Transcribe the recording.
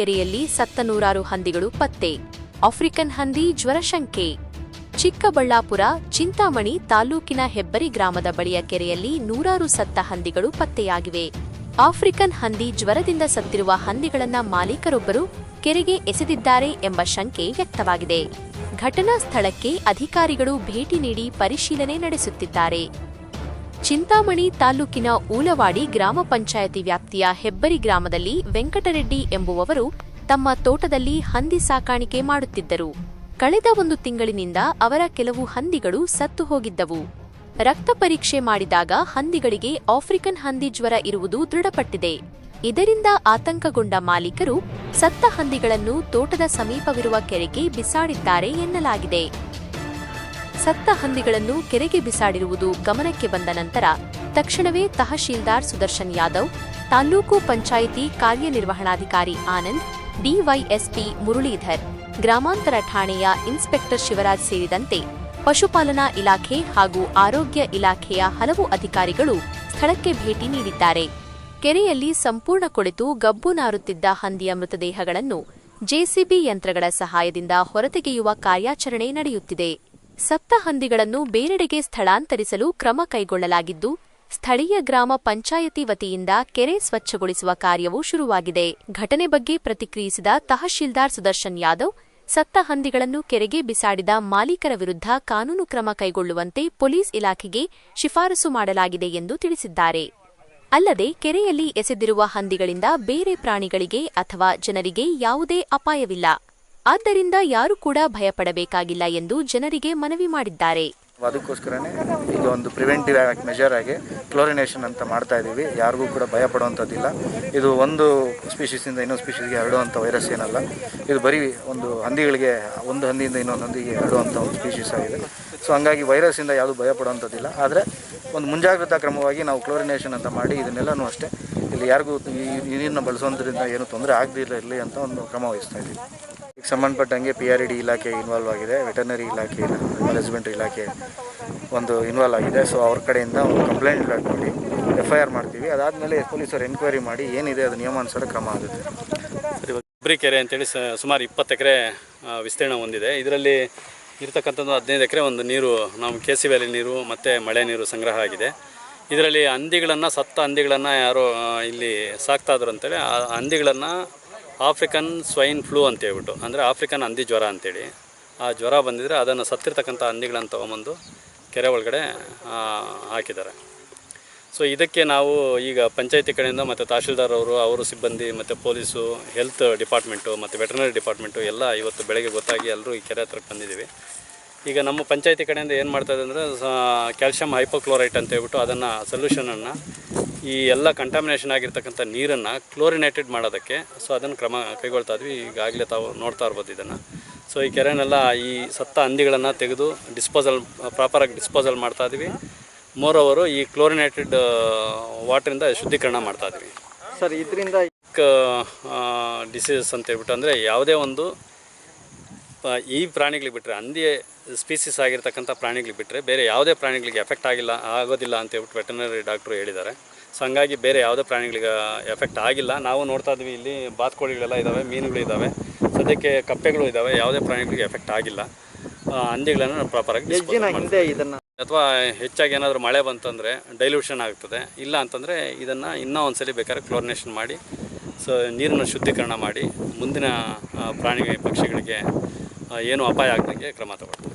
ಕೆರೆಯಲ್ಲಿ ಸತ್ತ ನೂರಾರು ಹಂದಿಗಳು ಪತ್ತೆ. ಆಫ್ರಿಕನ್ ಹಂದಿ ಜ್ವರಶಂಕೆ ಚಿಕ್ಕಬಳ್ಳಾಪುರ, ಚಿಂತಾಮಣಿ ತಾಲೂಕಿನ ಹೆಬ್ಬರಿ ಗ್ರಾಮದ ಬಳಿಯ ಕೆರೆಯಲ್ಲಿ ನೂರಾರು ಸತ್ತ ಹಂದಿಗಳು ಪತ್ತೆಯಾಗಿವೆ. ಆಫ್ರಿಕನ್ ಹಂದಿ ಜ್ವರದಿಂದ ಸತ್ತಿರುವ ಹಂದಿಗಳನ್ನ ಮಾಲೀಕರೊಬ್ಬರು ಕೆರೆಗೆ ಎಸೆದಿದ್ದಾರೆ ಎಂಬ ಶಂಕೆ ವ್ಯಕ್ತವಾಗಿದೆ. ಘಟನಾ ಸ್ಥಳಕ್ಕೆ ಅಧಿಕಾರಿಗಳು ಭೇಟಿ ನೀಡಿ ಪರಿಶೀಲನೆ ನಡೆಸುತ್ತಿದ್ದಾರೆ. ಚಿಂತಾಮಣಿ ತಾಲೂಕಿನ ಊಲವಾಡಿ ಗ್ರಾಮ ಪಂಚಾಯತಿ ವ್ಯಾಪ್ತಿಯ ಹೆಬ್ಬರಿ ಗ್ರಾಮದಲ್ಲಿ ವೆಂಕಟರೆಡ್ಡಿ ಎಂಬುವವರು ತಮ್ಮ ತೋಟದಲ್ಲಿ ಹಂದಿ ಸಾಕಾಣಿಕೆ ಮಾಡುತ್ತಿದ್ದರು. ಕಳೆದ ಒಂದು ತಿಂಗಳಿನಿಂದ ಅವರ ಕೆಲವು ಹಂದಿಗಳು ಸತ್ತು ಹೋಗಿದ್ದವು. ರಕ್ತ ಪರೀಕ್ಷೆ ಮಾಡಿದಾಗ ಹಂದಿಗಳಿಗೆ ಆಫ್ರಿಕನ್ ಹಂದಿ ಜ್ವರ ಇರುವುದು ದೃಢಪಟ್ಟಿದೆ. ಇದರಿಂದ ಆತಂಕಗೊಂಡ ಮಾಲೀಕರು ಸತ್ತ ಹಂದಿಗಳನ್ನು ತೋಟದ ಸಮೀಪವಿರುವ ಕೆರೆಗೆ ಬಿಸಾಡಿದ್ದಾರೆ ಎನ್ನಲಾಗಿದೆ. ಸತ್ತ ಹಂದಿಗಳನ್ನು ಕೆರೆಗೆ ಬಿಸಾಡಿರುವುದು ಗಮನಕ್ಕೆ ಬಂದ ನಂತರ ತಕ್ಷಣವೇ ತಹಶೀಲ್ದಾರ್ ಸುದರ್ಶನ್ ಯಾದವ್, ತಾಲೂಕು ಪಂಚಾಯಿತಿ ಕಾರ್ಯನಿರ್ವಹಣಾಧಿಕಾರಿ ಆನಂದ್, ಡಿವೈಎಸ್ಪಿ ಮುರಳೀಧರ್, ಗ್ರಾಮಾಂತರ ಠಾಣೆಯ ಇನ್ಸ್ಪೆಕ್ಟರ್ ಶಿವರಾಜ್ ಸೇರಿದಂತೆ ಪಶುಪಾಲನಾ ಇಲಾಖೆ ಹಾಗೂ ಆರೋಗ್ಯ ಇಲಾಖೆಯ ಹಲವು ಅಧಿಕಾರಿಗಳು ಸ್ಥಳಕ್ಕೆ ಭೇಟಿ ನೀಡಿದ್ದಾರೆ. ಕೆರೆಯಲ್ಲಿ ಸಂಪೂರ್ಣ ಕೊಳೆತು ಗಬ್ಬು ನಾರುತ್ತಿದ್ದ ಹಂದಿಯ ಮೃತದೇಹಗಳನ್ನು ಜೆಸಿಬಿ ಯಂತ್ರಗಳ ಸಹಾಯದಿಂದ ಹೊರತೆಗೆಯುವ ಕಾರ್ಯಾಚರಣೆ ನಡೆಯುತ್ತಿದೆ. ಸತ್ತ ಹಂದಿಗಳನ್ನು ಬೇರೆಡೆಗೆ ಸ್ಥಳಾಂತರಿಸಲು ಕ್ರಮ ಕೈಗೊಳ್ಳಲಾಗಿದ್ದು, ಸ್ಥಳೀಯ ಗ್ರಾಮ ಪಂಚಾಯತಿ ವತಿಯಿಂದ ಕೆರೆ ಸ್ವಚ್ಛಗೊಳಿಸುವ ಕಾರ್ಯವೂ ಶುರುವಾಗಿದೆ. ಘಟನೆ ಬಗ್ಗೆ ಪ್ರತಿಕ್ರಿಯಿಸಿದ ತಹಶೀಲ್ದಾರ್ ಸುದರ್ಶನ್ ಯಾದವ್ ಸತ್ತ ಹಂದಿಗಳನ್ನು ಕೆರೆಗೆ ಬಿಸಾಡಿದ ಮಾಲೀಕರ ವಿರುದ್ಧ ಕಾನೂನು ಕ್ರಮ ಕೈಗೊಳ್ಳುವಂತೆ ಪೊಲೀಸ್ ಇಲಾಖೆಗೆ ಶಿಫಾರಸು ಮಾಡಲಾಗಿದೆ ಎಂದು ತಿಳಿಸಿದ್ದಾರೆ. ಅಲ್ಲದೆ, ಕೆರೆಯಲ್ಲಿ ಎಸೆದಿರುವ ಹಂದಿಗಳಿಂದ ಬೇರೆ ಪ್ರಾಣಿಗಳಿಗೆ ಅಥವಾ ಜನರಿಗೆ ಯಾವುದೇ ಅಪಾಯವಿಲ್ಲ. ಆದ್ದರಿಂದ ಯಾರು ಕೂಡ ಭಯಪಡಬೇಕಾಗಿಲ್ಲ ಎಂದು ಜನರಿಗೆ ಮನವಿ ಮಾಡಿದ್ದಾರೆ. ಅದಕ್ಕೋಸ್ಕರನೇ ಈಗ ಒಂದು ಪ್ರಿವೆಂಟಿವ್ ಮೆಜರ್ ಆಗಿ ಕ್ಲೋರಿನೇಷನ್ ಅಂತ ಮಾಡ್ತಾ ಇದ್ದೀವಿ. ಯಾರಿಗೂ ಕೂಡ ಭಯ ಪಡುವಂಥದ್ದಿಲ್ಲ ಇದು ಒಂದು ಸ್ಪೀಷೀಸಿಂದ ಇನ್ನೊಂದು ಸ್ಪೀಷೀಸ್ಗೆ ಹರಡುವಂಥ ವೈರಸ್ ಏನಲ್ಲ. ಇದು ಬರೀ ಒಂದು ಹಂದಿಗಳಿಗೆ, ಒಂದು ಹಂದಿಯಿಂದ ಇನ್ನೊಂದು ಹಂದಿಗೆ ಹರಡುವಂಥ ಒಂದು ಸ್ಪೀಷೀಸ್ ಆಗಿದೆ. ಸೊ ಹಂಗಾಗಿ ವೈರಸ್ಸಿಂದ ಯಾವುದು ಭಯ ಪಡುವಂಥದ್ದಿಲ್ಲ ಆದರೆ ಒಂದು ಮುಂಜಾಗ್ರತಾ ಕ್ರಮವಾಗಿ ನಾವು ಕ್ಲೋರಿನೇಷನ್ ಅಂತ ಮಾಡಿ ಇದನ್ನೆಲ್ಲನೂ ಅಷ್ಟೇ. ಇಲ್ಲಿ ಯಾರಿಗೂ ಈ ನೀರನ್ನು ಬಳಸೋದ್ರಿಂದ ಏನು ತೊಂದರೆ ಆಗದಿರಲಿ ಅಂತ ಒಂದು ಕ್ರಮ ವಹಿಸ್ತಾ ಇದ್ದೀವಿ. ಸಂಬಂಧಪಟ್ಟಂಗೆ ಪಿ ಆರ್ ಡಿ ಇಲಾಖೆ ಇನ್ವಾಲ್ವ್ ಆಗಿದೆ ವೆಟರ್ನರಿ ಇಲಾಖೆ ಹಸ್ಬೆಂಡ್ರಿ ಇಲಾಖೆ ಒಂದು ಇನ್ವಾಲ್ವ್ ಆಗಿದೆ. ಸೊ ಅವ್ರ ಕಡೆಯಿಂದ ಒಂದು ಕಂಪ್ಲೇಂಟ್ ಲಾಟ್ ಮಾಡಿ ಎಫ್ ಐ ಆರ್ ಮಾಡ್ತೀವಿ. ಅದಾದಮೇಲೆ ಪೊಲೀಸರು ಎನ್ಕ್ವೈರಿ ಮಾಡಿ ಏನಿದೆ ಅದು ನಿಯಮಾನುಸಾರ ಕ್ರಮ ಆಗುತ್ತೆ. ಸರಿ ಕೆರೆ ಅಂತೇಳಿ ಸುಮಾರು ಇಪ್ಪತ್ತು ಎಕರೆ ವಿಸ್ತೀರ್ಣ ಹೊಂದಿದೆ. ಇದರಲ್ಲಿ ಇರತಕ್ಕಂಥದ್ದು ಹದಿನೈದು ಎಕರೆ ಒಂದು ನೀರು, ನಾವು ಕೆ ಸಿ ವ್ಯಾಲಿ ನೀರು ಮತ್ತು ಮಳೆ ನೀರು ಸಂಗ್ರಹ ಆಗಿದೆ. ಇದರಲ್ಲಿ ಹಂದಿಗಳನ್ನು, ಸತ್ತ ಹಂದಿಗಳನ್ನು ಯಾರೋ ಇಲ್ಲಿ ಸಾಕ್ತಾಯಿದ್ರು ಅಂತೇಳಿ, ಆ ಹಂದಿಗಳನ್ನು ಆಫ್ರಿಕನ್ ಸ್ವೈನ್ ಫ್ಲೂ ಅಂತ ಹೇಳ್ಬಿಟ್ಟು ಅಂದರೆ ಆಫ್ರಿಕನ್ ಹಂದಿ ಜ್ವರ ಅಂತೇಳಿ, ಆ ಜ್ವರ ಬಂದಿದ್ರೆ ಅದನ್ನು ಸತ್ತಿರ್ತಕ್ಕಂಥ ಹಂದಿಗಳನ್ನು ತೊಗೊಂಬಂದು ಕೆರೆ ಒಳಗಡೆ ಹಾಕಿದ್ದಾರೆ. ಸೊ ಇದಕ್ಕೆ ನಾವು ಈಗ ಪಂಚಾಯತಿ ಕಡೆಯಿಂದ ಮತ್ತು ತಹಶೀಲ್ದಾರ್ ಅವರು ಅವರು ಸಿಬ್ಬಂದಿ, ಮತ್ತು ಪೊಲೀಸು ಹೆಲ್ತ್ ಡಿಪಾರ್ಟ್ಮೆಂಟು ಮತ್ತು ವೆಟರ್ನರಿ ಡಿಪಾರ್ಟ್ಮೆಂಟು ಎಲ್ಲ ಇವತ್ತು ಬೆಳಗ್ಗೆ ಗೊತ್ತಾಗಿ ಎಲ್ಲರೂ ಈ ಕೆರೆ ಹತ್ರಕ್ಕೆ ಬಂದಿದ್ದೀವಿ. ಈಗ ನಮ್ಮ ಪಂಚಾಯತಿ ಕಡೆಯಿಂದ ಏನು ಮಾಡ್ತಾಯಿದೆ ಅಂದರೆ ಕ್ಯಾಲ್ಶಿಯಂ ಹೈಪೋಕ್ಲೋರೈಟ್ ಅಂತ ಹೇಳ್ಬಿಟ್ಟು ಅದನ್ನು ಸೊಲ್ಯೂಷನನ್ನು ಈ ಎಲ್ಲ ಕಂಟಾಮಿನೇಷನ್ ಆಗಿರ್ತಕ್ಕಂಥ ನೀರನ್ನು ಕ್ಲೋರಿನೇಟೆಡ್ ಮಾಡೋದಕ್ಕೆ ಸೊ ಅದನ್ನು ಕ್ರಮ ಕೈಗೊಳ್ತಾ ಇದ್ವಿ. ಈಗಾಗಲೇ ತಾವು ನೋಡ್ತಾ ಇರ್ಬೋದು ಇದನ್ನು. ಸೊ ಈ ಕೆರೆನೆಲ್ಲ ಈ ಸತ್ತ ಹಂದಿಗಳನ್ನು ತೆಗೆದು ಡಿಸ್ಪೋಸಲ್ ಪ್ರಾಪರಾಗಿ ಡಿಸ್ಪೋಸಲ್ ಮಾಡ್ತಾ ಇದ್ವಿ. ಮೋರ್ ಓವರು ಈ ಕ್ಲೋರಿನೇಟೆಡ್ ವಾಟ್ರಿಂದ ಶುದ್ಧೀಕರಣ ಮಾಡ್ತಾ ಇದ್ವಿ. ಸರ್ ಇದರಿಂದ ಡಿಸೀಸಸ್ ಅಂತ ಹೇಳ್ಬಿಟ್ಟು ಅಂದರೆ ಯಾವುದೇ ಒಂದು ಈ ಪ್ರಾಣಿಗಳಿಗೆ ಬಿಟ್ಟರೆ ಹಂದಿ ಸ್ಪೀಸಿಸ್ ಆಗಿರ್ತಕ್ಕಂಥ ಪ್ರಾಣಿಗಳಿಗೆ ಬಿಟ್ಟರೆ ಬೇರೆ ಯಾವುದೇ ಪ್ರಾಣಿಗಳಿಗೆ ಎಫೆಕ್ಟ್ ಆಗಿಲ್ಲ ಆಗೋದಿಲ್ಲ ಅಂತ ಹೇಳ್ಬಿಟ್ಟು ವೆಟರ್ನರಿ ಡಾಕ್ಟ್ರು ಹೇಳಿದ್ದಾರೆ. ಸೊ ಹಂಗಾಗಿ ಬೇರೆ ಯಾವುದೇ ಪ್ರಾಣಿಗಳಿಗೆ ಎಫೆಕ್ಟ್ ಆಗಿಲ್ಲ. ನಾವು ನೋಡ್ತಾ ಇದ್ವಿ ಇಲ್ಲಿ ಬಾತ್ಕೋಳಿಗಳೆಲ್ಲ ಇದ್ದಾವೆ ಮೀನುಗಳು ಇದ್ದಾವೆ ಸದ್ಯಕ್ಕೆ ಕಪ್ಪೆಗಳು ಇದ್ದಾವೆ ಯಾವುದೇ ಪ್ರಾಣಿಗಳಿಗೆ ಎಫೆಕ್ಟ್ ಆಗಿಲ್ಲ. ಹಂದಿಗಳನ್ನು ಪ್ರಾಪರಾಗಿ ಎಷ್ಟು ಇದನ್ನ ಅಥವಾ ಹೆಚ್ಚಾಗಿ ಏನಾದರೂ ಮಳೆ ಬಂತಂದರೆ ಡೈಲ್ಯೂಷನ್ ಆಗ್ತದೆ. ಇಲ್ಲ ಅಂತಂದರೆ ಇದನ್ನು ಇನ್ನೂ ಒಂದ್ಸಲಿ ಬೇಕಾದ್ರೆ ಕ್ಲೋರಿನೇಷನ್ ಮಾಡಿ ಸೊ ನೀರನ್ನು ಶುದ್ಧೀಕರಣ ಮಾಡಿ ಮುಂದಿನ ಪ್ರಾಣಿ ಪಕ್ಷಿಗಳಿಗೆ ಏನು ಅಪಾಯ ಆಗದಂಗೆ ಕ್ರಮ ತಗೊಳ್ತೀವಿ.